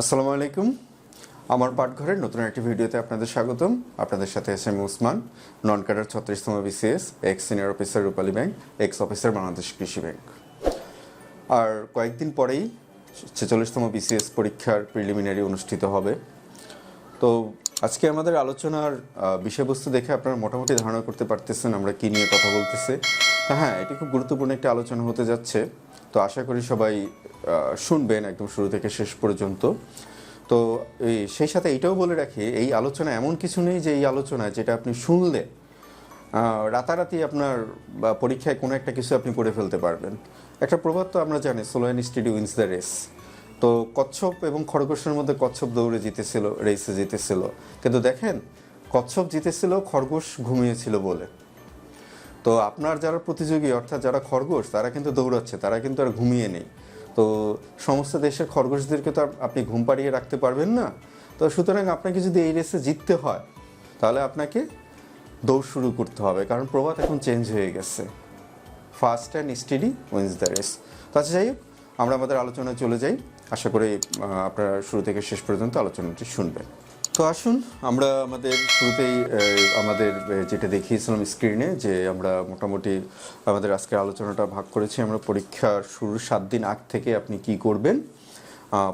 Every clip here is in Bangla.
আসসালামু আলাইকুম। আমার পাঠঘরের নতুন একটি ভিডিওতে আপনাদের স্বাগতম। আপনাদের সাথে S M Usman non cadre ছত্রিশতম BCS ex senior officer Rupali bank ex officer Bangladesh Krishi bank. আর কয়েকদিন পরেই ছেচল্লিশতম বিসিএস পরীক্ষার প্রিলিমিনারি অনুষ্ঠিত হবে। তো আজকে আমাদের আলোচনার বিষয়বস্তু দেখে আপনারা মোটামুটি ধারণা করতে পারতেছেন আমরা কি নিয়ে কথা বলতেছি। হ্যাঁ এটি খুব গুরুত্বপূর্ণ একটি আলোচনা হতে যাচ্ছে। তো আশা করি সবাই শুনবেন একদম শুরু থেকে শেষ পর্যন্ত। তো এই, সেই সাথে এটাও বলে রাখি, এই আলোচনা এমন কিছু নেই যে এই আলোচনা যেটা আপনি শুনলে রাতারাতি আপনার, বা পরীক্ষায় কোনো একটা কিছু আপনি করে ফেলতে পারবেন। একটা প্রবাদ তো আমরা জানি slow and steady wins the race তো কচ্ছপ এবং খরগোশের মধ্যে কচ্ছপ দৌড়ে জিতেছিল রেসে জিতেছিল। কিন্তু দেখেন, কচ্ছপ জিতেছিল, খরগোশ ঘুমিয়েছিল বলে। তো আপনার যারা প্রতিযোগী, অর্থাৎ যারা খরগোশ, তারা কিন্তু দৌড়াচ্ছে, তারা কিন্তু আর ঘুমিয়ে নেই। তো সমস্ত দেশের খরগোশদেরকে তো আপনি ঘুম পাড়িয়ে রাখতে পারবেন না। তো সুতরাং আপনাকে যদি এই রেসে জিততে হয়, তাহলে আপনাকে দৌড় শুরু করতে হবে, কারণ প্রভাত এখন চেঞ্জ হয়ে গেছে। Fast and steady wins the race তো আচ্ছা যাই হোক, আমরা আমাদের আলোচনায় চলে যাই। আশা করি আপনারা শুরু থেকে শেষ পর্যন্ত আলোচনাটি শুনবেন। তো আসুন, আমরা আমাদের শুরুতেই আমাদের যেটা দেখিয়েছিলাম স্ক্রিনে যে আমরা মোটামুটি আমাদের আজকের আলোচনাটা ভাগ করেছি। আমরা পরীক্ষার শুরুর সাত দিন আগ থেকে আপনি কি করবেন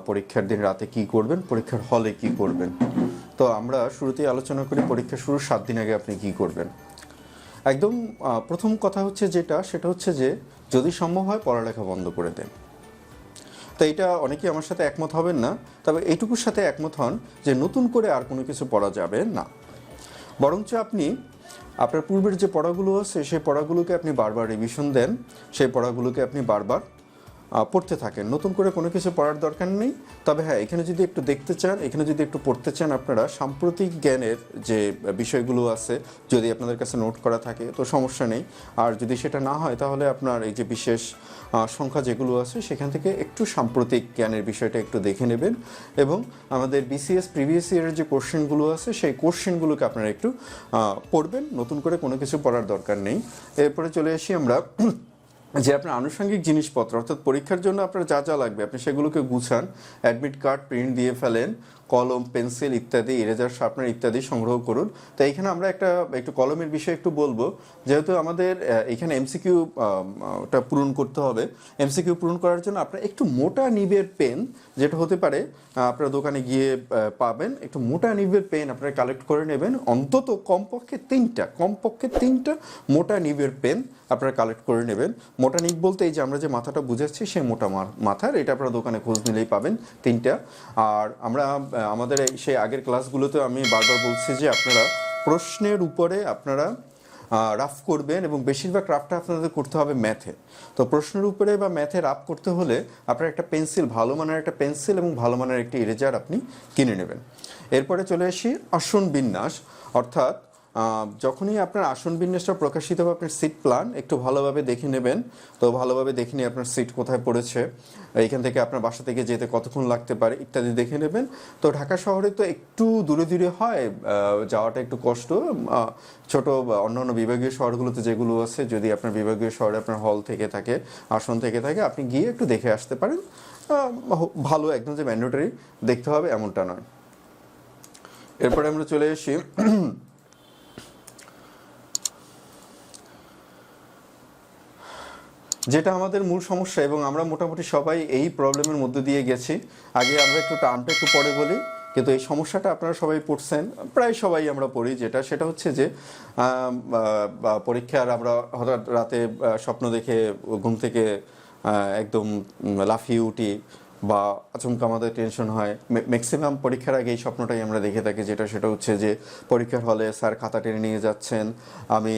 পরীক্ষার দিন রাতে কি করবেন, পরীক্ষার হলে কি করবেন? তো আমরা শুরুতেই আলোচনা করি পরীক্ষা শুরুর সাত দিন আগে আপনি কি করবেন। একদম প্রথম কথা হচ্ছে যেটা, সেটা হচ্ছে যে যদি সম্ভব হয় পড়ালেখা বন্ধ করে দেন। তো এটা অনেকেই আমার সাথে একমত হবেন না, তবে এইটুকুর সাথে একমত হন যে নতুন করে আর কোনো কিছু পড়া যাবে না। বরঞ্চ আপনি, আপনার পূর্বের যে পড়াগুলো আছে সেই পড়াগুলোকে আপনি বারবার রিভিশন দেন, সেই পড়াগুলোকে আপনি বারবার পড়তে থাকেন। নতুন করে কোনো কিছু পড়ার দরকার নেই। তবে হ্যাঁ এখানে যদি একটু দেখতে চান, এখানে যদি একটু পড়তে চান আপনারা, সাম্প্রতিক জ্ঞানের যে বিষয়গুলো আছে, যদি আপনাদের কাছে নোট করা থাকে, তো সমস্যা নেই। আর যদি সেটা না হয়, তাহলে আপনার এই যে বিশেষ সংখ্যা যেগুলো আছে, সেখান থেকে একটু সাম্প্রতিক জ্ঞানের বিষয়টা একটু দেখে নেবেন। এবং আমাদের বিসিএস প্রিভিয়াস ইয়ারের যে কোশ্চেনগুলো আছে, সেই কোশ্চেনগুলোকে আপনারা একটু পড়বেন। নতুন করে কোনো কিছু পড়ার দরকার নেই। এরপরে চলে আসি আমরা যে আপনার আনুষঙ্গিক জিনিসপত্র, অর্থাৎ পরীক্ষার জন্য আপনার যা যা লাগবে, আপনি সেগুলোকে গুছান অ্যাডমিট কার্ড প্রিন্ট দিয়ে ফেলেন, কলম পেন্সিল ইত্যাদি ইরেজার শার্পনার ইত্যাদি সংগ্রহ করুন। তো এইখানে আমরা একটা, একটু কলমের বিষয়ে একটু বলব। যেহেতু আমাদের এখানে এমসিকিউ ওটা পূরণ করতে হবে। এমসিকিউ পূরণ করার জন্য আপনার একটু মোটা নিবের পেন, যেটা হতে পারে আপনার দোকানে গিয়ে পাবেন। একটু মোটা নিবের পেন আপনারা কালেক্ট করে নেবেন। অন্তত কমপক্ষে তিনটা কমপক্ষে তিনটা মোটা নিবের পেন আপনারা কালেক্ট করে নেবেন। মোটা নিক বলতে এই যে আমরা যে মাথাটা বুঝাচ্ছি, সেই মোটা মাথার, এটা আপনারা দোকানে খোঁজ নিলেই পাবেন তিনটা। আর আমরা আমাদের সেই আগের ক্লাসগুলোতে আমি বারবার বলছি যে আপনারা প্রশ্নের উপরে আপনারা রাফ করবেন এবং বেশিরভাগ রাফটা আপনাদের করতে হবে ম্যাথে তো প্রশ্নের উপরে বা ম্যাথে রাফ করতে হলে আপনার একটা পেন্সিল ভালো মানের একটা পেন্সিল এবং ভালো মানের একটি ইরেজার আপনি কিনে নেবেন। এরপরে চলে আসি আসন বিন্যাস, অর্থাৎ যখনই আপনার আসন বিন্যাসটা প্রকাশিত হবে, আপনার সিট প্ল্যান একটু ভালোভাবে দেখে নেবেন। তো ভালোভাবে দেখে নিয়ে আপনার সিট কোথায় পড়েছে এখান থেকে আপনার বাসা থেকে যেতে কতক্ষণ লাগতে পারে ইত্যাদি দেখে নেবেন। তো ঢাকা শহরে তো একটু দূরে দূরে হয় যাওয়াটা একটু কষ্ট। ছোট অন্যান্য বিভাগীয় শহরগুলোতে যেগুলো আছে, যদি আপনার বিভাগীয় শহরে আপনার হল থেকে থাকে, আসন থেকে থাকে, আপনি গিয়ে একটু দেখে আসতে পারেন। ভালো একদম যে ম্যান্ডেটরি দেখতে হবে এমনটা নয়। এরপরে আমরা চলে আসি যেটা আমাদের মূল সমস্যা এবং আমরা মোটামুটি সবাই এই প্রবলেমের মধ্যে দিয়ে গেছি। আগে আমরা একটু টার্মটা একটু পরে বলি, কিন্তু এই সমস্যাটা আপনারা সবাই পড়ছেন, প্রায় সবাই আমরা পড়ি যেটা। সেটা হচ্ছে যে পরীক্ষার আমরা হঠাৎ রাতে স্বপ্ন দেখে ঘুম থেকে একদম লাফিয়ে উঠি বা আচমকা আমাদের টেনশন হয়। ম্যাক্সিমাম পরীক্ষার আগে এই স্বপ্নটাই আমরা দেখে থাকি, যেটা সেটা হচ্ছে যে পরীক্ষার হলে স্যার খাতা টেনে নিয়ে যাচ্ছেন। আমি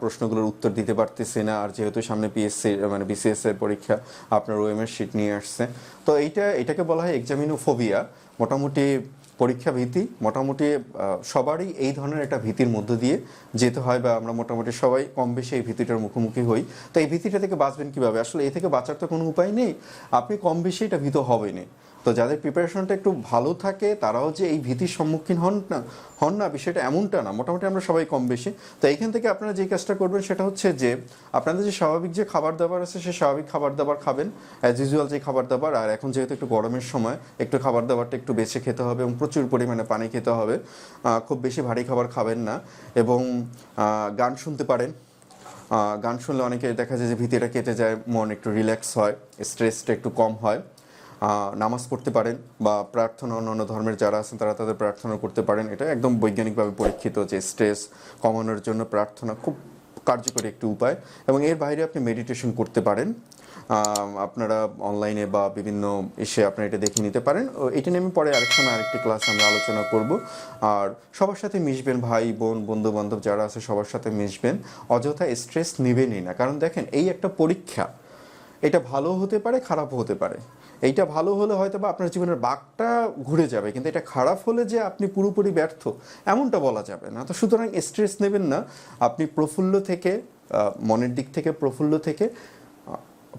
প্রশ্নগুলোর উত্তর দিতে পারতেছি না, আর যেহেতু সামনে পিএসসি মানে বিসিএস এর পরীক্ষা, আপনার ওএমএস শিট নিয়ে আসছে। তো এইটা, এটাকে বলা হয় এক্সামিনোফোবিয়া মোটামুটি পরীক্ষা ভীতি, মোটামুটি সবারই এই ধরনের একটা ভীতির মধ্য দিয়ে যেতে হয় বা আমরা মোটামুটি সবাই কম বেশি এই ভীতিটার মুখোমুখি হই। তো এই ভীতিটা থেকে বাঁচবেন কীভাবে? আসলে এ থেকে বাঁচার তো কোনো উপায় নেই। আপনি কম বেশি এটা ভীত হবেনই। তো যাদের প্রিপারেশনটা একটু ভালো থাকে, তারাও যে এই ভীতির সম্মুখীন হন না হন না, বিষয়টা এমনটা না, মোটামুটি আমরা সবাই কম বেশি। তো এইখান থেকে আপনারা যে কাজটা করবেন সেটা হচ্ছে যে, আপনাদের যে স্বাভাবিক যে খাবার দাবার আছে সেই স্বাভাবিক খাবার দাবার খাবেন অ্যাজ ইউজুয়াল যে খাবার দাবার আর এখন যেহেতু একটু গরমের সময়, একটু খাবার দাবারটা একটু বেছে খেতে হবে এবং প্রচুর পরিমাণে পানি খেতে হবে। খুব বেশি ভারী খাবার খাবেন না এবং গান শুনতে পারেন। গান শুনলে অনেকে দেখা যায় যে ভীতিটা কেটে যায়, মন একটু রিল্যাক্স হয় স্ট্রেসটা একটু কম হয়। নামাজ পড়তে পারেন বা প্রার্থনা অন্যান্য ধর্মের যারা আছেন, তারা তাদের প্রার্থনা করতে পারেন। এটা একদম বৈজ্ঞানিকভাবে পরীক্ষিত যে স্ট্রেস কমানোর জন্য প্রার্থনা খুব কার্যকরী একটি উপায় এবং এর বাইরে আপনি মেডিটেশন করতে পারেন। আপনারা অনলাইনে বা বিভিন্ন এসে আপনারা এটা দেখে নিতে পারেন। এটা নিয়ে আমি পরে আরেক সময় আরেকটি ক্লাস আমরা আলোচনা করব। আর সবার সাথে মিশবেন ভাই, বোন বন্ধু বান্ধব যারা আছে, সবার সাথে মিশবেন। অযথা স্ট্রেস নেবেনই না। কারণ দেখেন, এই একটা পরীক্ষা, এটা ভালো হতে পারে, খারাপও হতে পারে। এইটা ভালো হলে হয়তো বা আপনার জীবনের বাঘটা ঘুরে যাবে, কিন্তু এটা খারাপ হলে যে আপনি পুরোপুরি ব্যর্থ, এমনটা বলা যাবে না। তো সুতরাং স্ট্রেস নেবেন না। আপনি প্রফুল্ল থেকে মনের দিক থেকে প্রফুল্ল থেকে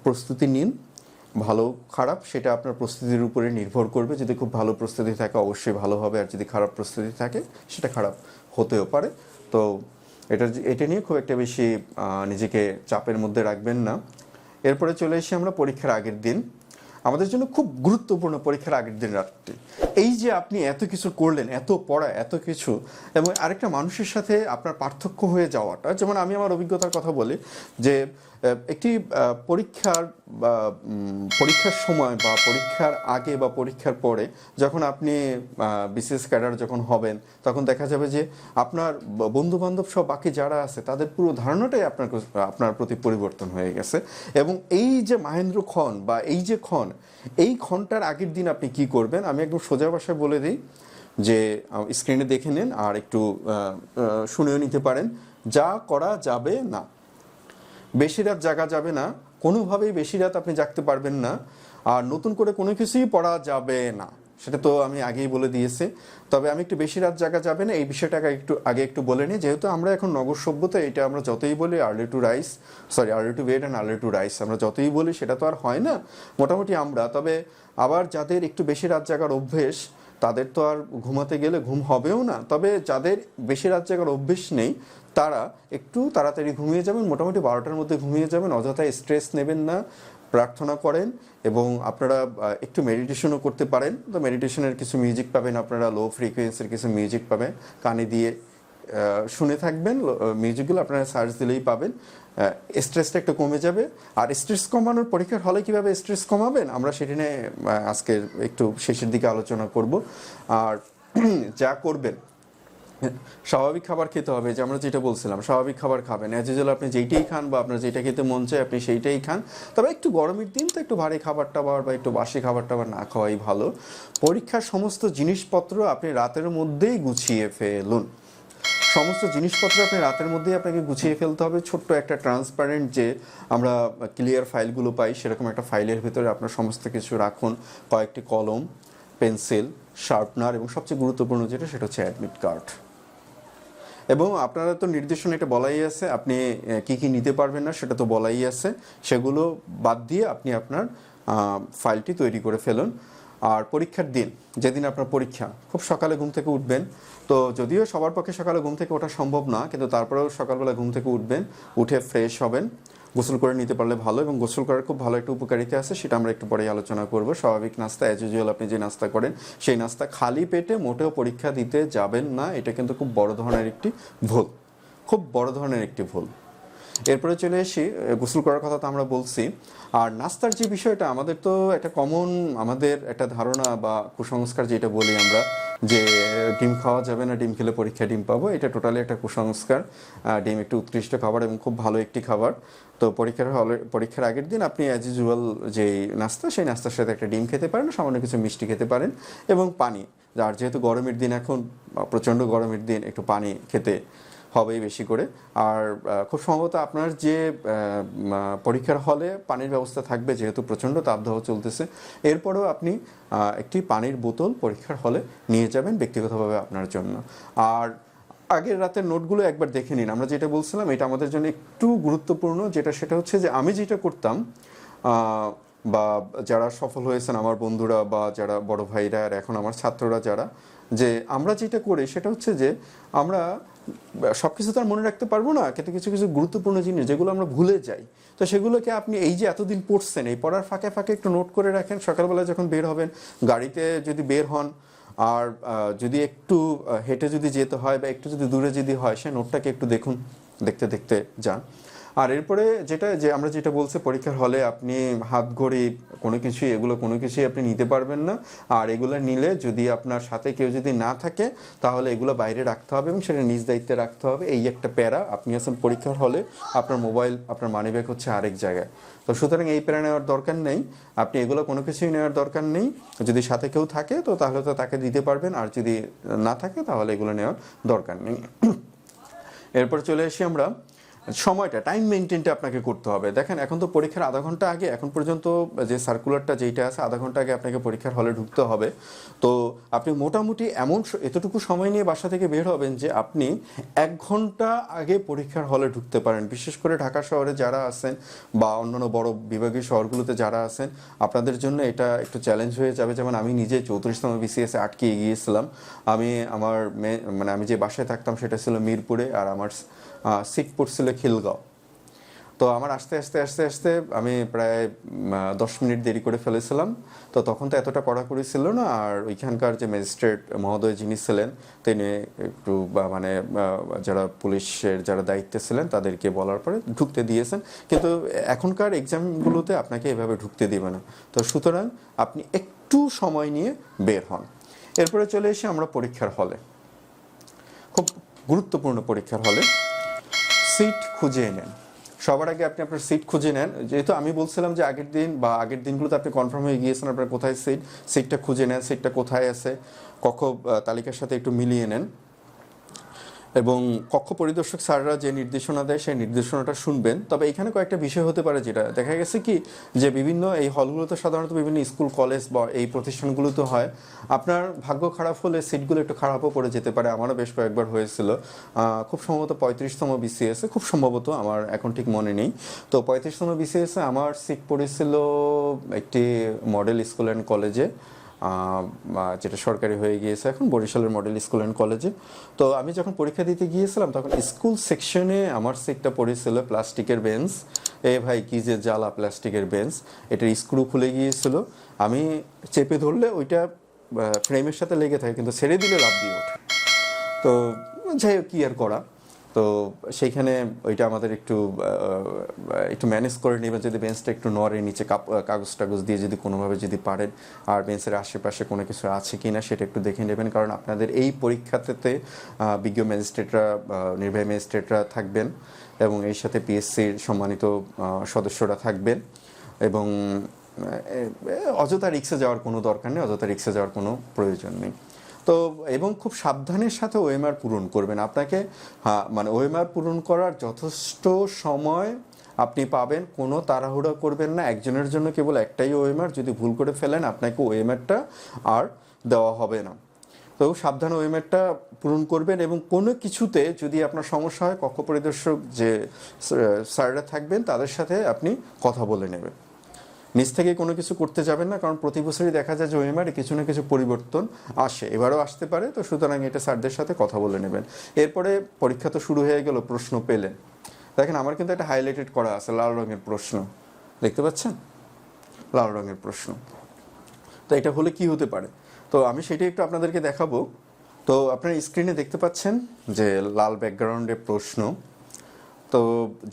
প্রস্তুতি নিন। ভালো, খারাপ, সেটা আপনার প্রস্তুতির উপরে নির্ভর করবে। যদি খুব ভালো প্রস্তুতি থাকে, অবশ্যই ভালো হবে। আর যদি খারাপ প্রস্তুতি থাকে, সেটা খারাপ হতেও পারে। তো এটা এটা নিয়ে খুব একটা বেশি নিজেকে চাপের মধ্যে রাখবেন না। এরপরে চলে এসে আমরা পরীক্ষার আগের দিন আমাদের জন্য খুব গুরুত্বপূর্ণ পরীক্ষার আগের দিন রাত্রি। এই যে আপনি এত কিছু করলেন, এত পড়া, এত কিছু, এবং আরেকটা মানুষের সাথে আপনার পার্থক্য হয়ে যাওয়াটা, যেমন আমি আমার অভিজ্ঞতার কথা বলি যে একটি পরীক্ষার বা পরীক্ষার সময় বা পরীক্ষার আগে বা পরীক্ষার পরে যখন আপনি বিসিএস ক্যাডার যখন হবেন, তখন দেখা যাবে যে আপনার বন্ধু বান্ধব সব বাকি যারা আছে, তাদের পুরো ধারণাটাই আপনার আপনার প্রতি পরিবর্তন হয়ে গেছে। এবং এই যে মাহেন্দ্র খন বা এই যে ক্ষণ, এই ক্ষণটার আগের দিন আপনি কি করবেন? আমি একদম সোজা ভাষায় বলে দিই যে স্ক্রিনে দেখে নিন আর একটু শুনেও নিতে পারেন। যা করা যাবে না। বেশি রাত জাগা যাবে না, কোনোভাবেই বেশি রাত আপনি জাগতে পারবেন না, আর নতুন করে কোনো কিছুই পড়া যাবে না। সেটা তো আমি আগেই বলে দিয়েছি। তবে আমি একটু বেশি রাত জাগা যাবে না, এই বিষয়টাকে একটু, আগে একটু বলে নিই। যেহেতু আমরা এখন নগর সভ্যতা, এটা আমরা যতই বলি early to rise sorry early to bed and early to rise আমরা যতই বলি সেটা তো আর হয় না, মোটামুটি আমরা। তবে আবার যাদের একটু বেশি রাত জাগার অভ্যেস, তাদের তো আর ঘুমাতে গেলে ঘুম হবেও না। তবে যাদের বেশি রাত জাগার অভ্যেস নেই তারা একটু তাড়াতাড়ি ঘুমিয়ে যাবেন মোটামুটি বারোটার মধ্যে ঘুমিয়ে যাবেন অযথা স্ট্রেস নেবেন না প্রার্থনা করেন এবং আপনারা একটু মেডিটেশনও করতে পারেন। তো মেডিটেশনের কিছু মিউজিক পাবেন আপনারা লো ফ্রিকোয়েন্সির কিছু মিউজিক পাবেন। কানে দিয়ে শুনে থাকবেন মিউজিকগুলো আপনারা সার্চ দিলেই পাবেন। স্ট্রেসটা একটু কমে যাবে। আর স্ট্রেস কমানোর পরীক্ষার হলে কীভাবে স্ট্রেস কমাবেন? আমরা সেটা নিয়ে আহ, আজকে একটু শেষের দিকে আলোচনা করব। আর যা করবেন স্বাভাবিক খাবার খেতে হবে, যে আমরা যেটা বলছিলাম, স্বাভাবিক খাবার খাবেন। অ্যাজ ইউজুয়াল আপনি যেইটাই খান বা আপনার যেটা খেতে মন চায় আপনি সেইটাই খান। তবে একটু গরমের দিন তো একটু ভারী খাবার টাবার বা একটু বাসি খাবার টাবার না খাওয়াই ভালো। পরীক্ষার সমস্ত জিনিসপত্র আপনি রাতের মধ্যেই গুছিয়ে ফেলুন। সমস্ত জিনিসপত্র আপনি রাতের মধ্যেই আপনাকে গুছিয়ে ফেলতে হবে। ছোট্ট একটা ট্রান্সপারেন্ট যে আমরা ক্লিয়ার ফাইলগুলো পাই, সেরকম একটা ফাইলের ভিতরে আপনার সমস্ত কিছু রাখুন। কয়েকটি কলম, পেন্সিল শার্পনার এবং সবচেয়ে গুরুত্বপূর্ণ যেটা, সেটা হচ্ছে অ্যাডমিট কার্ড এবং আপনারা তো নির্দেশনা এটা বলাই আছে, আপনি কি কি নিতে পারবেন না সেটা তো বলাই আছে, সেগুলো বাদ দিয়ে আপনি আপনার ফাইলটি তৈরি করে ফেলুন। আর পরীক্ষার দিন, যেদিন আপনার পরীক্ষা, খুব সকালে ঘুম থেকে উঠবেন। তো যদিও সবার পক্ষে সকালে ঘুম থেকে ওঠা সম্ভব না, কিন্তু তারপরেও সকালবেলা ঘুম থেকে উঠবেন, উঠে ফ্রেশ হবেন। গোসল করে নিতে পারলে ভালো এবং গোসল করার খুব ভালো একটা উপকারিতা আছে, সেটা আমরা একটু পরেই আলোচনা করব। স্বাভাবিক নাস্তা অ্যাজ ইউজুয়াল আপনি যে নাস্তা করেন, সেই নাস্তা খালি পেটে মোটেও পরীক্ষা দিতে যাবেন না, এটা কিন্তু খুব বড় ধরনের একটি ভুল। খুব বড় ধরনের একটি ভুল। এরপরে চলে এসি গোসল করার কথা তো আমরা বলছি। আর নাস্তার যে বিষয়টা, আমাদের তো একটা কমন আমাদের একটা ধারণা বা কুসংস্কার যেটা বলি আমরা, যে, ডিম খাওয়া যাবে না, ডিম খেলে পরীক্ষায় ডিম পাবো, এটা টোটালি একটা কুসংস্কার। ডিম একটি উৎকৃষ্ট খাবার এবং খুব ভালো একটি খাবার। তো পরীক্ষার হলে, পরীক্ষার আগের দিন আপনি অ্যাজ ইউজুয়াল যে নাস্তা, সেই নাস্তার সাথে একটা ডিম খেতে পারেন, সামান্য কিছু মিষ্টি খেতে পারেন এবং পানি। আর যেহেতু গরমের দিন এখন, প্রচণ্ড গরমের দিন, একটু পানি খেতে হবেই বেশি করে। আর খুব সম্ভবত আপনার যে পরীক্ষার হলে পানির ব্যবস্থা থাকবে যেহেতু প্রচণ্ড তাপদাহ চলতেছে, এরপরেও আপনি একটি পানির বোতল পরীক্ষার হলে নিয়ে যাবেন ব্যক্তিগতভাবে আপনার জন্য। আর আগের রাতের নোটগুলো একবার দেখে নিন। আমরা যেটা বলছিলাম, এটা আমাদের জন্য একটু গুরুত্বপূর্ণ, যেটা সেটা হচ্ছে যে, আমি যেটা করতাম বা যারা সফল হয়েছেন আমার বন্ধুরা বা যারা বড় ভাইরা আর এখন আমার ছাত্ররা যারা, যে আমরা যেটা করি সেটা হচ্ছে যে, আমরা সব কিছু তো আর মনে রাখতে পারব না, কিন্তু কিছু কিছু গুরুত্বপূর্ণ জিনিস যেগুলো আমরা ভুলে যাই। তো সেগুলোকে আপনি এই যে এতদিন পড়ছেন, এই পড়ার ফাঁকে ফাঁকে একটু নোট করে রাখেন, সকালবেলা যখন বের হবেন, গাড়িতে যদি বের হন, আর যদি একটু হেঁটে যদি যেতে হয় বা একটু যদি দূরে যদি হয়, সে নোটটাকে একটু দেখুন, দেখতে দেখতে যান। আর এরপরে যেটা, যে আমরা যেটা বলছি, পরীক্ষার হলে আপনি হাত ঘড়ি, কোনো কিছুই, এগুলো কোনো কিছুই আপনি নিতে পারবেন না। আর এগুলো নিলে যদি আপনার সাথে কেউ যদি না থাকে, তাহলে এগুলো বাইরে রাখতে হবে এবং সেটা নিজ দায়িত্বে রাখতে হবে। এই একটা প্যারা, আপনি আছেন পরীক্ষার হলে আপনার মোবাইল, আপনার মানিব্যাগ হচ্ছে আরেক জায়গায়। তো সুতরাং এই প্যারা নেওয়ার দরকার নেই। আপনি এগুলো কোনো কিছুই নেওয়ার দরকার নেই। যদি সাথে কেউ থাকে, তো তাহলে তো তাকে দিতে পারবেন। আর যদি না থাকে, তাহলে এগুলো নেওয়ার দরকার নেই। এরপর চলে আসি আমরা। সময়টা টাইম মেনটেনটা আপনাকে করতে হবে। দেখেন, এখন তো পরীক্ষার আধা ঘণ্টা আগে, এখন পর্যন্ত যে সার্কুলারটা যেইটা আছে, আধা ঘণ্টা আগে আপনাকে পরীক্ষার হলে ঢুকতে হবে। তো আপনি মোটামুটি এমন এতটুকু সময় নিয়ে বাসা থেকে বের হবেন যে আপনি এক ঘণ্টা আগে পরীক্ষার হলে ঢুকতে পারেন। বিশেষ করে ঢাকা শহরে যারা আছেন বা অন্যান্য বড় বিভাগীয় শহরগুলোতে যারা আছেন, আপনাদের জন্য এটা একটু চ্যালেঞ্জ হয়ে যাবে। যেমন আমি নিজে চৌত্রিশতম বিসিএসে আটকে গিয়েছিলাম। আমি আমার মানে আমি যে বাসায় থাকতাম, সেটা ছিল মিরপুরে আর আমার সিট পড়ছিল খিলগাঁও তো আমার আস্তে আস্তে আস্তে আস্তে আমি প্রায় দশ মিনিট দেরি করে ফেলেছিলাম। তো তখন তো এতটা কড়াকড়ি ছিল না, আর ওইখানকার যে ম্যাজিস্ট্রেট মহোদয় যিনি ছিলেন, তিনি একটু মানে যারা পুলিশের যারা দায়িত্বে ছিলেন, তাদেরকে বলার পরে ঢুকতে দিয়েছেন। কিন্তু এখনকার এক্সামগুলোতে আপনাকে এভাবে ঢুকতে দিবে না। তো সুতরাং আপনি একটু সময় নিয়ে বের হন। এরপরে চলে এসে আমরা পরীক্ষার হলে, খুব গুরুত্বপূর্ণ পরীক্ষার হলে সিট খুঁজে এলেন সবার আগে আপনি আপনার সিট খুঁজে নেন। যেহেতু আমি বলছিলাম যে আগের দিন বা আগের দিনগুলোতে আপনি কনফার্ম হয়ে গিয়েছেন আপনার কোথায় সিট সিটটা খুঁজে নেন সিটটা কোথায় আছে কক্ষ তালিকার সাথে একটু মিলিয়ে নেন। এবং কক্ষ পরিদর্শক স্যাররা যে নির্দেশনা দেয়, সেই নির্দেশনাটা শুনবেন। তবে এখানে কয়েকটা বিষয় হতে পারে যেটা দেখা গেছে কি, যে বিভিন্ন এই হলগুলোতে সাধারণত বিভিন্ন স্কুল, কলেজ বা এই প্রতিষ্ঠানগুলোতে হয়। আপনার ভাগ্য খারাপ হলে সিটগুলো একটু খারাপও পড়ে যেতে পারে, আমারও বেশ কয়েকবার হয়েছিল। খুব সম্ভবত পঁয়ত্রিশতম বিসিএসে খুব সম্ভবত আমার এখন ঠিক মনে নেই। তো পঁয়ত্রিশতম বিসিএসে আমার সিট পড়েছিল একটি মডেল স্কুল অ্যান্ড কলেজে। যেটা সরকারি হয়ে গিয়েছে এখন বরিশালের মডেল স্কুল অ্যান্ড কলেজে তো আমি যখন পরীক্ষা দিতে গিয়েছিলাম, তখন স্কুল সেকশনে আমার সিটটা পড়েছিল প্লাস্টিকের বেঞ্চ এ ভাই, কি যে জ্বালা প্লাস্টিকের বেঞ্চ এটার স্ক্রু খুলে গিয়েছিল। আমি চেপে ধরলে ওইটা ফ্রেমের সাথে লেগে থাকে, কিন্তু ছেড়ে দিলে লাভ দিয়ে ওঠে। তো যাই হোক, কি আর করা? তো সেইখানে ওইটা আমাদের একটু একটু ম্যানেজ করে নেবেন যদি বেঞ্চটা একটু নড়ে, নিচে কাগজ টাগজ দিয়ে যদি কোনোভাবে যদি পারেন আর বেঞ্চের আশেপাশে কোনো কিছু আছে কি না সেটা একটু দেখে নেবেন। কারণ আপনাদের এই পরীক্ষাতে বিজ্ঞ ম্যাজিস্ট্রেটরা নির্বাহী ম্যাজিস্ট্রেটরা থাকবেন এবং এর সাথে পিএসসির সম্মানিত সদস্যরা থাকবেন এবং অযথা রিক্সে যাওয়ার কোনো দরকার নেই, অযথা রিক্সে যাওয়ার কোনো প্রয়োজন নেই। তো এবং খুব সাবধানের সাথে ওএমআর পূরণ করবেন। আপনাকে হ্যাঁ মানে ওএমআর পূরণ করার যথেষ্ট সময় আপনি পাবেন, কোনো তাড়াহুড়া করবেন না। একজনের জন্য কেবল একটাই ওএমআর, যদি ভুল করে ফেলেন আপনাকে ওএমআরটা আর দেওয়া হবে না। তো সাবধান ওএমআরটা পূরণ করবেন এবং কোনো কিছুতে যদি আপনার সমস্যা হয় কক্ষ পরিদর্শক যে স্যাররা থাকবেন, তাদের সাথে আপনি কথা বলে নেবেন। নিজ থেকে কোনো কিছু করতে যাবেন না, কারণ প্রতি বছরই দেখা যায় যে ওএমআর কিছু না কিছু পরিবর্তন আসে। এবারও আসতে পারে, তো সুতরাং এটা স্যারদের সাথে কথা বলে নেবেন। এরপরে পরীক্ষা তো শুরু হয়ে গেল, প্রশ্ন পেলেন। দেখেন, আমার কিন্তু একটা হাইলাইটেড করা আছে, লাল রঙের প্রশ্ন। দেখতে পাচ্ছেন? লাল রঙের প্রশ্ন। তো এটা হলে কি হতে পারে? তো আমি সেটাই একটু আপনাদেরকে দেখাবো। তো আপনার স্ক্রিনে দেখতে পাচ্ছেন যে লাল ব্যাকগ্রাউন্ডে প্রশ্ন। তো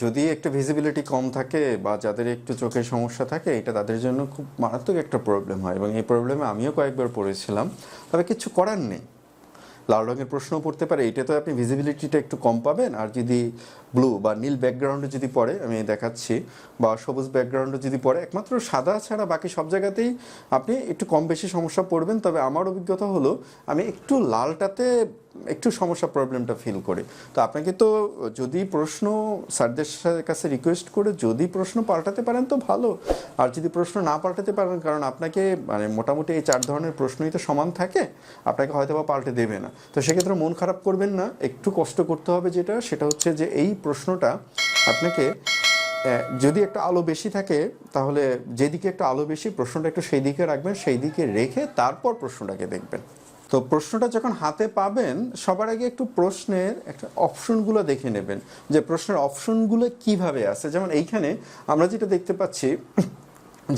যদি একটু ভিজিবিলিটি কম থাকে বা যাদের একটু চোখের সমস্যা থাকে, এটা তাদের জন্য খুব মারাত্মক একটা প্রবলেম হয় এবং এই প্রবলেমে আমিও কয়েকবার পড়েছিলাম। তবে কিছু করার নেই। লাল রঙের প্রশ্ন পড়তে পারে এটা তো আপনি ভিজিবিলিটিটা একটু কম পাবেন। আর যদি ব্লু বা নীল ব্যাকগ্রাউন্ডে যদি পড়ে, আমি দেখাচ্ছি, বা সবুজ ব্যাকগ্রাউন্ডে যদি পড়ে, একমাত্র সাদা ছাড়া বাকি সব জায়গাতেই আপনি একটু কম বেশি সমস্যা পড়বেন। তবে আমার অভিজ্ঞতা হলো, আমি একটু লালটাতে একটু সমস্যা প্রবলেমটা ফিল করি। তো আপনাকে তো যদি প্রশ্ন স্যারদের কাছে রিকোয়েস্ট করে যদি প্রশ্ন পাল্টাতে পারেন তো ভালো। আর যদি প্রশ্ন না পাল্টাতে পারেন, কারণ আপনাকে মানে মোটামুটি এই চার ধরনের প্রশ্নই তো সমান থাকে, আপনাকে হয়তো বা পাল্টে দেবে না। তো সেক্ষেত্রে মন খারাপ করবেন না, একটু কষ্ট করতে হবে যেটা, সেটা হচ্ছে যে এই প্রশ্নটা আপনাকে যদি একটা আলো বেশি থাকে, তাহলে যেদিকে একটা আলো বেশি, প্রশ্নটা একটু সেই দিকে রাখবেন, সেই দিকে রেখে তারপর প্রশ্নটাকে দেখবেন। তো প্রশ্নটা যখন হাতে পাবেন, সবার আগে একটু প্রশ্নের একটা অপশনগুলো দেখে নেবেন, যে প্রশ্নের অপশনগুলো কীভাবে আছে। যেমন এইখানে আমরা যেটা দেখতে পাচ্ছি,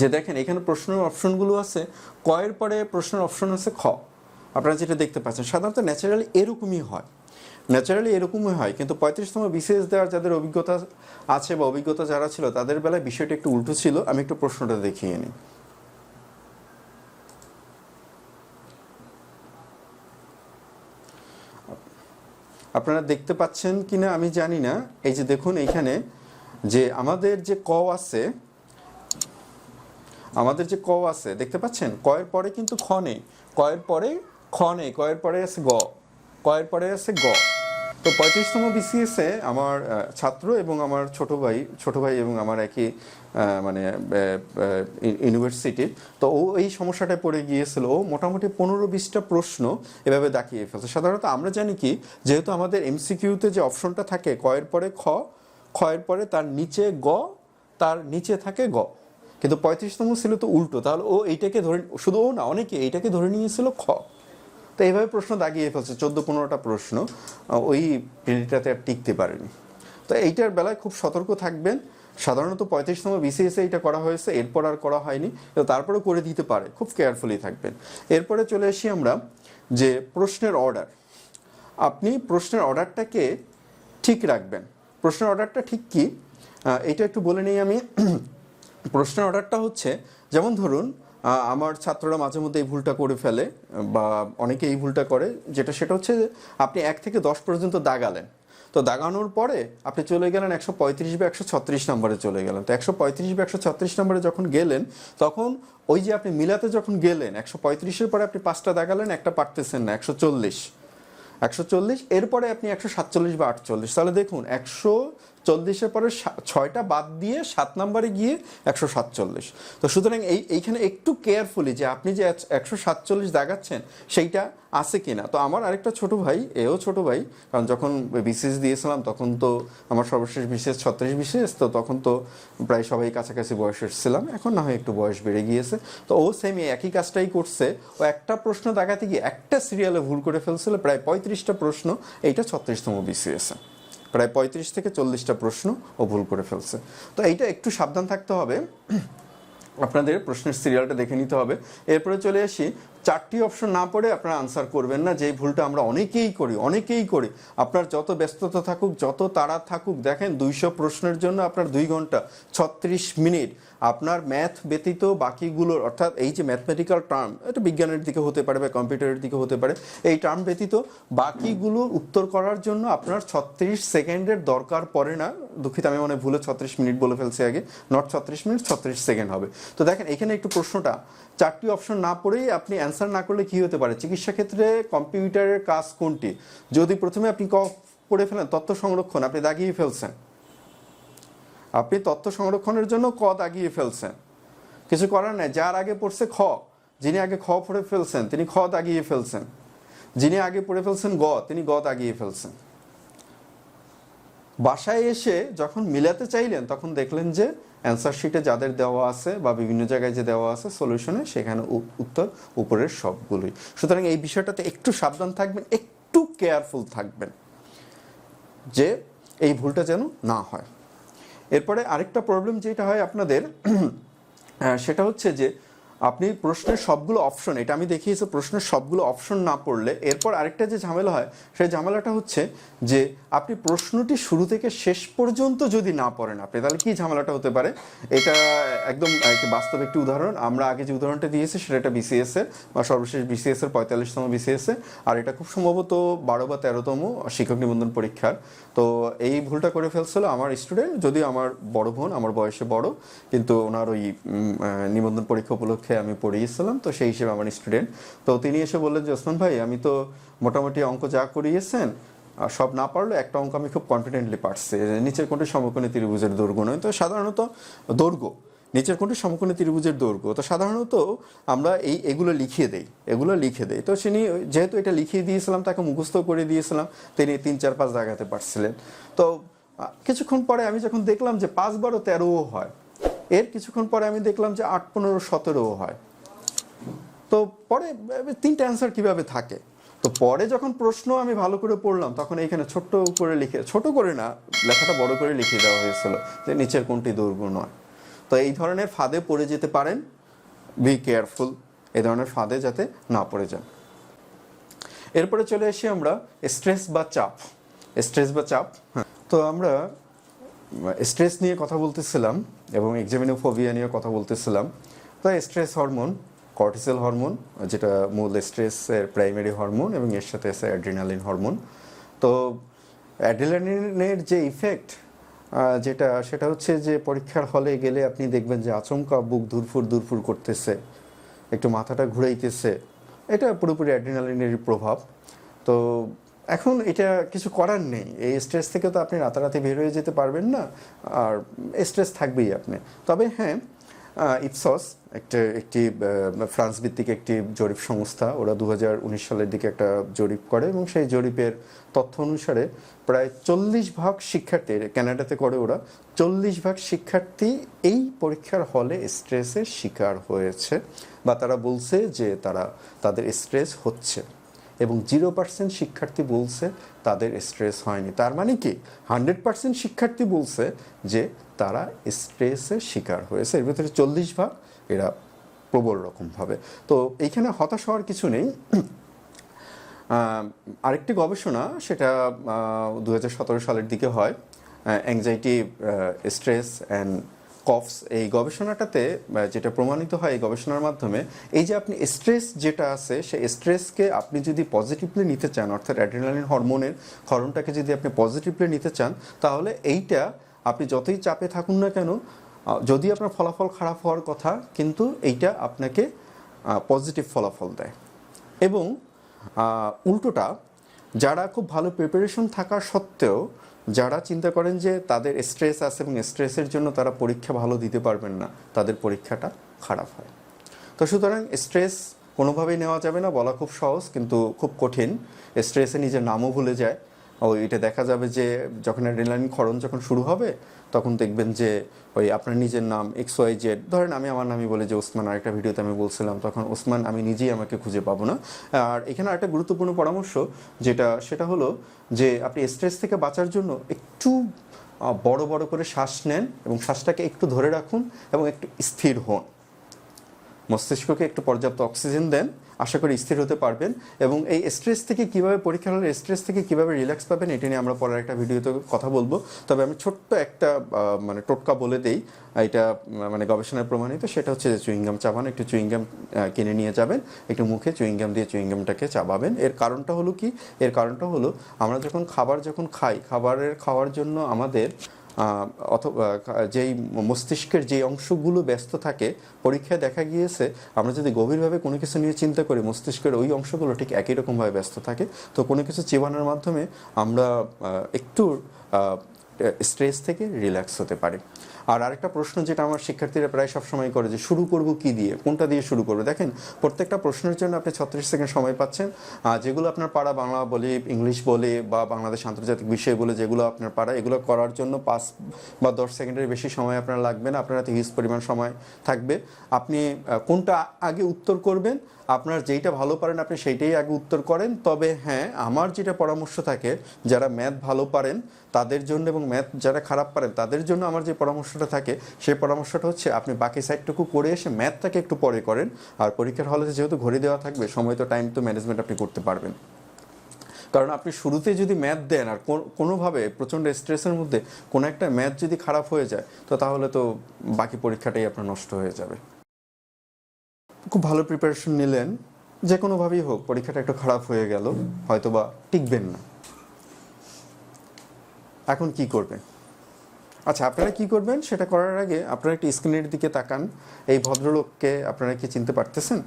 যে দেখেন এখানে প্রশ্নের অপশনগুলো আছে কয়ের পরে প্রশ্নের অপশন আছে খ। আপনারা যেটা দেখতে পাচ্ছেন, সাধারণত ন্যাচারালি এরকমই হয়। ন্যাচারালি এরকমই হয়, কিন্তু পঁয়ত্রিশতম বিসিএস দেওয়ার যাদের অভিজ্ঞতা আছে বা অভিজ্ঞতা যারা ছিল, তাদের বেলায় বিষয়টা একটু উল্টো ছিল। আমি একটু প্রশ্নটা দেখিয়ে নিই। আপনারা দেখতে পাচ্ছেন কিনা আমি জানি না। এই যে দেখুন এইখানে যে আমাদের যে ক আছে, আমাদের যে ক আছে, দেখতে পাচ্ছেন? কয়ের পরে কিন্তু খ নেই। কয়ের পরে খ নেই কয়ের পরে আছে গ, কয়ের পরে আছে গ। তো পঁয়ত্রিশতম বিসিএসে আমার ছাত্র এবং আমার ছোট ভাই ছোট ভাই এবং আমার একই মানে ইউনিভার্সিটি। তো ও এই সমস্যাটায় পড়ে গিয়েছিল। ও মোটামুটি পনেরো বিশটা প্রশ্ন এভাবে দেখিয়ে ফেলছে। সাধারণত আমরা জানি কি, যেহেতু আমাদের এমসিকিউতে যে অপশনটা থাকে, কয়ের পরে খ খয়ের পরে তার নিচে গ, তার নিচে থাকে গ। কিন্তু পঁয়ত্রিশতম ছিল তো উল্টো। তাহলে ও এইটাকে ধরে, শুধু ও না, অনেকে এইটাকে ধরে নিয়েছিল খ। তো এইভাবে প্রশ্ন দাগিয়ে ফেলছে, চোদ্দ পনেরোটা প্রশ্ন ওই প্রিলিটাতে আর টিকতে পারেনি। তো এইটার বেলায় খুব সতর্ক থাকবেন। সাধারণত পঁয়ত্রিশতম বিসিএসে এটা করা হয়েছে, এরপর আর করা হয়নি, তো তারপরে করে দিতে পারে, খুব কেয়ারফুলি থাকবেন। এরপরে চলে আসি আমরা যে প্রশ্নের অর্ডার। আপনি প্রশ্নের অর্ডারটাকে ঠিক রাখবেন। প্রশ্নের অর্ডারটা ঠিক কি? এটা একটু বলে নিই আমি। প্রশ্নের অর্ডারটা হচ্ছে, যেমন ধরুন আমার ছাত্ররা মাঝে মধ্যে এই ভুলটা করে ফেলে, বা অনেকে এই ভুলটা করে, যেটা সেটা হচ্ছে আপনি এক থেকে দশ পর্যন্ত দাগালেন। তো দাগানোর পরে আপনি চলে গেলেন একশো পঁয়ত্রিশ বা একশো ছত্রিশ নম্বরে চলে গেলেন। তো একশো পঁয়ত্রিশ বা একশো ছত্রিশ নম্বরে যখন গেলেন, তখন ওই যে আপনি মিলাতে যখন গেলেন, একশো পঁয়ত্রিশের পরে আপনি পাঁচটা দাগালেন, একটা পারতেছেন না, একশো চল্লিশ। একশো চল্লিশ, এরপরে আপনি একশো সাতচল্লিশ বা আটচল্লিশ। তাহলে দেখুন, একশো চল্লিশের পরে ছয়টা বাদ দিয়ে সাত নম্বরে গিয়ে একশো সাতচল্লিশ। তো সুতরাং এই, এইখানে একটু কেয়ারফুলি যে আপনি যে একশো সাতচল্লিশ দাগাচ্ছেন, সেইটা আছে কিনা? তো আমার আরেকটা ছোট ভাই, এও ছোট ভাই, কারণ যখন বিসিএস দিয়েছিলাম, তখন তো আমার সর্বশেষ বিশেষ ছত্রিশ বিশেষ, তো তখন তো প্রায় সবাই কাছাকাছি বয়স এসেছিলাম এখন না হয় একটু বয়স বেড়ে গিয়েছে। তো ও সেম একই কাজটাই করছে। ও একটা প্রশ্ন দাগাতে গিয়ে একটা সিরিয়ালে ভুল করে ফেলছিল, প্রায় পঁয়ত্রিশটা প্রশ্ন, এইটা ছত্রিশতম বিসিএসে প্রায় পঁয়ত্রিশ থেকে চল্লিশটা প্রশ্ন ও ভুল করে ফেলছে। তো এইটা একটু সাবধান থাকতে হবে। আপনাদের প্রশ্নের সিরিয়ালটা দেখে নিতে হবে। এরপরে চলে আসি চারটি অপশন না পড়ে আপনারা আনসার করবেন না, যেই ভুলটা আমরা অনেকেই করি অনেকেই করি। আপনার যত ব্যস্ততা থাকুক, যত তাড়া থাকুক, দেখেন দুইশো প্রশ্নের জন্য আপনার দুই ঘণ্টা, ছত্রিশ মিনিট। আপনার ম্যাথ ব্যতীত বাকিগুলোর, অর্থাৎ এই যে ম্যাথমেটিক্যাল টার্ম এটা বিজ্ঞানের দিকে হতে পারে বা কম্পিউটারের দিকে হতে পারে, এই টার্ম ব্যতীত বাকিগুলোর উত্তর করার জন্য আপনার ছত্রিশ সেকেন্ডের দরকার পড়ে না। দুঃখিত, আমি মনে ভুলে ছত্রিশ মিনিট বলে ফেলছি আগে। নট ছত্রিশ মিনিট, ছত্রিশ সেকেন্ড হবে। তো দেখেন, এখানে একটু প্রশ্নটা। চারটি অপশন না পড়েই আপনি অ্যান্সার না করলে কি হতে পারে? চিকিৎসা ক্ষেত্রে কম্পিউটারের কাজ কোনটি? যদি প্রথমে আপনি ক পড়ে ফেলেন, তথ্য সংরক্ষণ, আপনি দাগিয়ে ফেলছেন। আপনি তথ্য সংরক্ষণের জন্য ক দাগিয়ে ফেলছেন। কিছু করার নাই, যার আগে পড়ছে খ, যিনি আগে খ পড়ে ফেলছেন, তিনি খ দাগিয়ে ফেলছেন। যিনি আগে পড়ে ফেলছেন গ, তিনি গ দাগিয়ে ফেলছেন। বাসায় এসে যখন মিলাতে চাইলেন, তখন দেখলেন যে অ্যান্সার শিটে যাদের দেওয়া আছে বা বিভিন্ন জায়গায় যে দেওয়া আছে সলিউশনে সেখানে উত্তর উপরের সবগুলোই। সুতরাং এই বিষয়টাতে একটু সাবধান থাকবেন, একটু কেয়ারফুল থাকবেন যে এই ভুলটা যেন না হয়। এরপরে আরেকটা প্রবলেম যেটা হয় আপনাদের সেটা হচ্ছে যে আপনি প্রশ্নের সবগুলো অপশন এটা আমি দেখিয়েছি, প্রশ্নের সবগুলো অপশন না পড়লে, এরপর আরেকটা যে ঝামেলা হয়, সেই ঝামেলাটা হচ্ছে যে আপনি প্রশ্নটি শুরু থেকে শেষ পর্যন্ত যদি না পড়েন আপনি, তাহলে কি ঝামেলাটা হতে পারে? এটা একদম বাস্তব একটি উদাহরণ। আমরা আগে যে উদাহরণটা দিয়েছি, সেটা একটা বিসিএস এর, বা সর্বশেষ বিসিএস এর পঁয়তাল্লিশতম বিসিএস এ। আর এটা খুব সম্ভবত বারো বা তেরোতম শিক্ষক নিবন্ধন পরীক্ষার। তো এই ভুলটা করে ফেলছিল আমার স্টুডেন্ট, যদিও আমার বড় বোন, আমার বয়সে বড়, কিন্তু ওনার ওই নিবন্ধন পরীক্ষা উপলক্ষে আমি পড়িয়েছিলাম, তো সেই হিসেবে আমার স্টুডেন্ট। তো তিনি এসে বললেন যে, ওসমান ভাই, আমি তো মোটামুটি অঙ্ক যা করিয়েছেন সব না পারলে একটা অঙ্ক আমি খুব কনফিডেন্টলি পারছি। নিচের কোনটি সমকোণী ত্রিভুজের দৈর্ঘ্য নয়। তো সাধারণত দৈর্ঘ্য, নিচের কোনটি সমকোণী ত্রিভুজের দৈর্ঘ্য। তো সাধারণত আমরা এই এগুলো লিখিয়ে দেই, এগুলো লিখে দেই। তো তিনি যেহেতু এটা লিখিয়ে দিয়েছিলাম, তাকে মুখস্থ করে দিয়েছিলাম, তিনি তিন, চার, পাঁচ জায়গাতে পারছিলেন। তো কিছুক্ষণ পরে আমি যখন দেখলাম যে পাঁচ বারো তেরোও হয়, এর কিছুক্ষণ পরে আমি দেখলাম যে আট, পনেরো, সতেরোও হয়। তো পরে তিনটে অ্যান্সার কীভাবে থাকে? তো পরে যখন প্রশ্ন আমি ভালো করে পড়লাম, তখন এইখানে ছোট্ট করে লিখে, ছোট করে না, লেখাটা বড় করে লিখে দেওয়া হয়েছিল যে নিচের কোনটি দুর্গ নয়। তো এই ধরনের ফাঁদে পড়ে যেতে পারেন। বি কেয়ারফুল এই ধরনের ফাঁদে যাতে না পড়ে যান। এরপরে চলে আসি আমরা স্ট্রেস বা চাপ। স্ট্রেস বা চাপ হ্যাঁ। তো আমরা স্ট্রেস নিয়ে কথা বলতেছিলাম এবং এক্সামিনোফোবিয়া নিয়ে কথা বলতেছিলাম। তো স্ট্রেস হরমোন কর্টিসল হরমোন যেটা মূল স্ট্রেসের প্রাইমারি হরমোন এবং এর সাথে আছে অ্যাড্রিনালিন হরমোন তো অ্যাড্রিনালিনের যে ইফেক্ট যেটা, সেটা হচ্ছে যে পরীক্ষার হলে গেলে আপনি দেখবেন যে আচমকা বুক দুরফুর দুরফুর করতেছে, একটু মাথাটা ঘুরাইতেছে। এটা পুরোপুরি অ্যাড্রিনালিনের প্রভাব। তো এখন এটা কিছু করার নেই। এই স্ট্রেস থেকে তো আপনি রাতারাতি বের হয়ে যেতে পারবেন না, আর স্ট্রেস থাকবেই আপনি। তবে হ্যাঁ ইপসস, একটা, একটি ফ্রান্স ভিত্তিক একটি জরিপ সংস্থা। ওরা দু হাজার উনিশ সালের দিকে একটা জরিপ করে এবং সেই জরিপের তথ্য অনুসারে প্রায় চল্লিশ ভাগ শিক্ষার্থী ক্যানাডাতে করে ওরা, চল্লিশ ভাগ শিক্ষার্থী এই পরীক্ষার হলে স্ট্রেসের শিকার হয়েছে বা তারা বলছে যে তারা, তাদের স্ট্রেস হচ্ছে। এবং জিরো পার্সেন্ট শিক্ষার্থী বলছে তাদের স্ট্রেস হয়নি। তার মানে কি? হান্ড্রেড পার্সেন্ট শিক্ষার্থী বলছে যে তারা স্ট্রেসের শিকার হয়েছে। এর ভিতরে চল্লিশ ভাগ এরা প্রবল রকমভাবে তো এইখানে হতাশ হওয়ার কিছু নেই। আরেকটি গবেষণা সেটা দু হাজার সতেরো সালের দিকে হয়। অ্যাংজাইটি স্ট্রেস অ্যান্ড কফস, এই গবেষণাটাতে যেটা প্রমাণিত হয় এই গবেষণার মাধ্যমে, এই যে আপনি স্ট্রেস যেটা আছে, সেই স্ট্রেসকে আপনি যদি পজিটিভলি নিতে চান, অর্থাৎ অ্যাড্রিনালিন হরমোনের ক্ষরণটাকে যদি আপনি পজিটিভলি নিতে চান, তাহলে এইটা আপনি যতই চাপে থাকুন না কেন যদি আপনার ফলাফল খারাপ হওয়ার কথা, কিন্তু এইটা আপনাকে পজিটিভ ফলাফল দেয়। এবং উল্টোটা যারা খুব ভালো প্রিপারেশন থাকা সত্ত্বেও যারা চিন্তা করেন যে তাদের স্ট্রেস আছে এবং স্ট্রেসের জন্য তারা পরীক্ষা ভালো দিতে পারবেন না, তাদের পরীক্ষাটা খারাপ হয়। তো সুতরাং স্ট্রেস কোনোভাবেই নেওয়া যাবে না, বলা খুব সহজ কিন্তু খুব কঠিন। স্ট্রেসে নিজের নামও ভুলে যায়। ও এটা দেখা যাবে যে যখন অ্যাড্রিনালিন ক্ষরণ যখন শুরু হবে, তখন দেখবেন যে ওই আপনার নিজের নাম এক্স ওয়াই জেড ধরেন আমি আমার নামই বলে যে ওসমান, আরেকটা ভিডিওতে আমি বলছিলাম, তখন ওসমান, আমি নিজেই আমাকে খুঁজে পাবো না। আর এখানে আরেকটা গুরুত্বপূর্ণ পরামর্শ, যেটা, সেটা হলো যে আপনি স্ট্রেস থেকে বাঁচার জন্য একটু বড় বড় করে শ্বাস নেন এবং শ্বাসটাকে একটু ধরে রাখুন এবং একটু স্থির হন। মস্তিষ্ককে একটু পর্যাপ্ত অক্সিজেন দেন, আশা করি স্থির হতে পারবেন এবং এই স্ট্রেস থেকে কীভাবে পরীক্ষার হলে স্ট্রেস থেকে কীভাবে রিল্যাক্স পাবেন এটা নিয়ে আমরা পরের একটা ভিডিওতে কথা বলব। তবে আমি ছোট্ট একটা মানে টোটকা বলে দেই এটা মানে গবেষণায় প্রমাণিত, সেটা হচ্ছে যে চুইংগাম চাবান, একটু চুইংগাম কিনে নিয়ে যাবেন, একটু মুখে চুইংগাম দিয়ে চুইংগামটাকে চাবাবেন। এর কারণটা হলো কি? এর কারণটা হলো আমরা যখন খাবার যখন খাই, খাবারের, খাওয়ার জন্য আমাদের অথবা যেই মস্তিষ্কের যে অংশগুলো ব্যস্ত থাকে, পরীক্ষায় দেখা গিয়েছে, আমরা যদি গভীরভাবে কোনো কিছু নিয়ে চিন্তা করি, মস্তিষ্কের ওই অংশগুলো ঠিক একই রকমভাবে ব্যস্ত থাকে, তো কোনো কিছু চিবানোর মাধ্যমে আমরা একটু স্ট্রেস থেকে রিল্যাক্স হতে পারি। আর আরেকটা প্রশ্ন যেটা আমার শিক্ষার্থীরা প্রায় সবসময় করে যে শুরু করব কি দিয়ে? কোনটা দিয়ে শুরু করব? দেখেন, প্রত্যেকটা প্রশ্নের জন্য আপনি ছত্রিশ সেকেন্ড সময় পাচ্ছেন। যেগুলো আপনার পাড়া বাংলা বলে, ইংলিশ বলে বা বাংলাদেশ আন্তর্জাতিক বিষয় বলে যেগুলো আপনার পাড়া, এগুলো করার জন্য পাঁচ বা দশ সেকেন্ডের বেশি সময় আপনার লাগবে না। আপনার হাতে হিউজ পরিমাণ সময় থাকবে। আপনি কোনটা আগে উত্তর করবেন? আপনার যেইটা ভালো পারেন আপনি সেইটাই আগে উত্তর করেন। তবে হ্যাঁ আমার যেটা পরামর্শ থাকে, যারা ম্যাথ ভালো পারেন, তাদের জন্য এবং ম্যাথ যারা খারাপ পারেন, তাদের জন্য আমার যে পরামর্শটা থাকে, সেই পরামর্শটা হচ্ছে আপনি বাকি সাইডটুকু করে এসে ম্যাথটাকে একটু পরে করেন। আর পরীক্ষার হলে যেহেতু ঘড়ি দেওয়া থাকবে, সময় তো টাইম তো ম্যানেজমেন্ট আপনি করতে পারবেন। কারণ আপনি শুরুতে যদি ম্যাথ দেন, আর কোন- কোনোভাবে প্রচণ্ড স্ট্রেসের মধ্যে কোনো একটা ম্যাথ যদি খারাপ হয়ে যায়, তো তাহলে তো বাকি পরীক্ষাটাই আপনার নষ্ট হয়ে যাবে। খুব ভালো প্রিপারেশন নিলেন, যে কোনোভাবেই হোক, পরীক্ষাটা একটু খারাপ হয়ে গেল হয়তো বা টিকবেন না। এখন কি করবেন? আচ্ছা আপনারা কি করবেন? সেটা করার আগে আপনারা একটি স্ক্রিনের দিকে তাকান। এই ভদ্রলোককে আপনারা কি চিনতে পারতেছেন?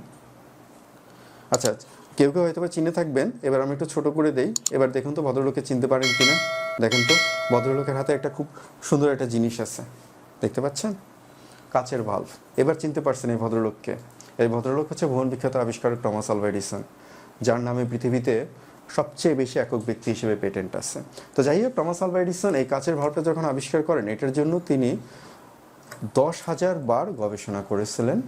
আচ্ছা কেউ কেউ হয়তো চিনে থাকবেন। এবার আমি একটু ছোট করে দেই। এবার দেখুন তো ভদ্রলোককে চিনতে পারেন কিনা। দেখেন তো, ভদ্রলোকের হাতে একটা খুব সুন্দর একটা জিনিস আছে। দেখতে পাচ্ছেন? কাচের ভাল্ব এবার চিনতে পারছেন এই ভদ্রলোককে। এই ভদ্রলোক হচ্ছে ভুবন বিখ্যাত আবিষ্কারক টমাস আলভা এডিসন, যার নামে পৃথিবীতে সবচেয়ে বেশি একক ব্যক্তি হিসেবে পেটেন্ট আছে। তো যাই হোক টমাস আলভা এডিসন এই কাচের ভাল্বটা যখন আবিষ্কার করেন, এটার জন্য তিনি দশ হাজার বার গবেষণা করেছিলেন,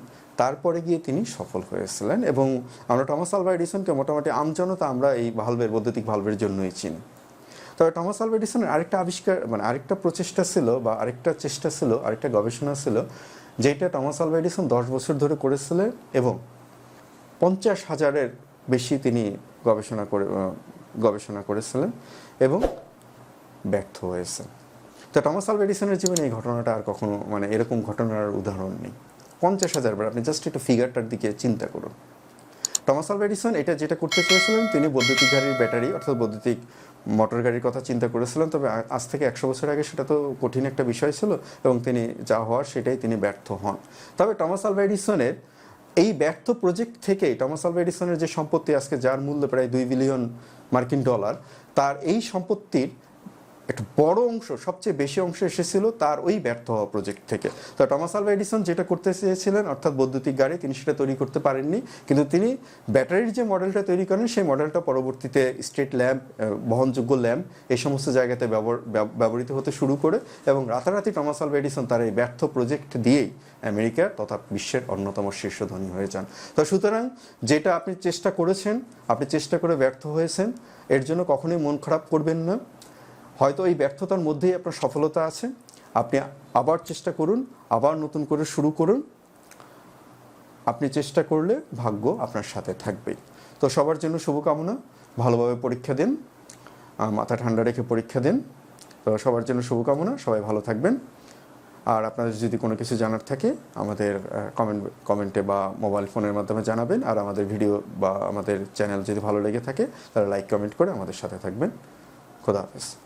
তারপরে গিয়ে তিনি সফল হয়েছিলেন এবং আমরা টমাস আলভা এডিসনকে মোটামুটি আমজনতা আমরা এই ভালভের, বৈদ্যুতিক ভালভের জন্যই চিনি। তবে টমাস আলভা এডিসনের আরেকটা আবিষ্কার মানে আরেকটা প্রচেষ্টা ছিল বা আরেকটা চেষ্টা ছিল, আরেকটা গবেষণা ছিল, যেটা টমাস আলভা এডিসন দশ বছর ধরে করেছিলেন এবং পঞ্চাশ হাজারের বেশি তিনি গবেষণা করে গবেষণা করেছিলেন এবং ব্যর্থ হয়েছে তো টমাস আলভা এডিসনের জীবনে এই ঘটনাটা আর কখনো মানে এরকম ঘটনার উদাহরণ নেই। পঞ্চাশ হাজার বার, আপনি জাস্ট একটু ফিগারটার দিকে চিন্তা করুন। টমাস আলভা এডিসন এটা যেটা করতে চেয়েছিলেন, তিনি বৈদ্যুতিক গাড়ির ব্যাটারি, অর্থাৎ বৈদ্যুতিক মোটর গাড়ির কথা চিন্তা করেছিলেন, তবে আজ থেকে একশো বছর আগে সেটা তো কঠিন একটা বিষয় ছিল এবং তিনি যা হওয়ার সেটাই তিনি ব্যর্থ হন। তবে টমাস আলভা এডিসনের এই ব্যর্থ প্রজেক্ট থেকে টমাস আলভা এডিসনের যে সম্পত্তি আজকে যার মূল্য প্রায় দুই বিলিয়ন মার্কিন ডলার তার এই সম্পত্তির একটা বড় অংশ, সবচেয়ে বেশি অংশ এসেছিল তার ওই ব্যর্থ হওয়া প্রজেক্ট থেকে। তো টমাস আলভা এডিসন যেটা করতে চেয়েছিলেন, অর্থাৎ বৈদ্যুতিক গাড়ি, তিনি সেটা তৈরি করতে পারেননি। কিন্তু তিনি ব্যাটারির যে মডেলটা তৈরি করেন, সেই মডেলটা পরবর্তীতে স্ট্রিট ল্যাম্প বহনযোগ্য ল্যাম্প এই সমস্ত জায়গাতে ব্যবহৃত হতে শুরু করে এবং রাতারাতি টমাস আলভা এডিসন তার এই ব্যর্থ প্রজেক্ট দিয়েই আমেরিকার তথা বিশ্বের অন্যতম শীর্ষ ধনী হয়ে যান। তো সুতরাং যেটা আপনি চেষ্টা করেছেন, আপনি চেষ্টা করে ব্যর্থ হয়েছেন, এর জন্য কখনোই মন খারাপ করবেন না। হয়তো এই ব্যর্থতার মধ্যেই আপনার সফলতা আছে। আপনি আবার চেষ্টা করুন, আবার নতুন করে শুরু করুন। আপনি চেষ্টা করলে ভাগ্য আপনার সাথে থাকবে। তো সবার জন্য শুভকামনা, ভালোভাবে পরীক্ষা দিন মাথা ঠান্ডা রেখে পরীক্ষা দিন। তো সবার জন্য শুভকামনা, সবাই ভালো থাকবেন। আর আপনাদের যদি কোনো কিছু জানার থাকে, আমাদের কমেন্ট কমেন্টে বা মোবাইল ফোনের মাধ্যমে জানাবেন। আর আমাদের ভিডিও বা আমাদের চ্যানেল যদি ভালো লেগে থাকে, তাহলে লাইক কমেন্ট করে আমাদের সাথে থাকবেন। খোদা হাফেজ।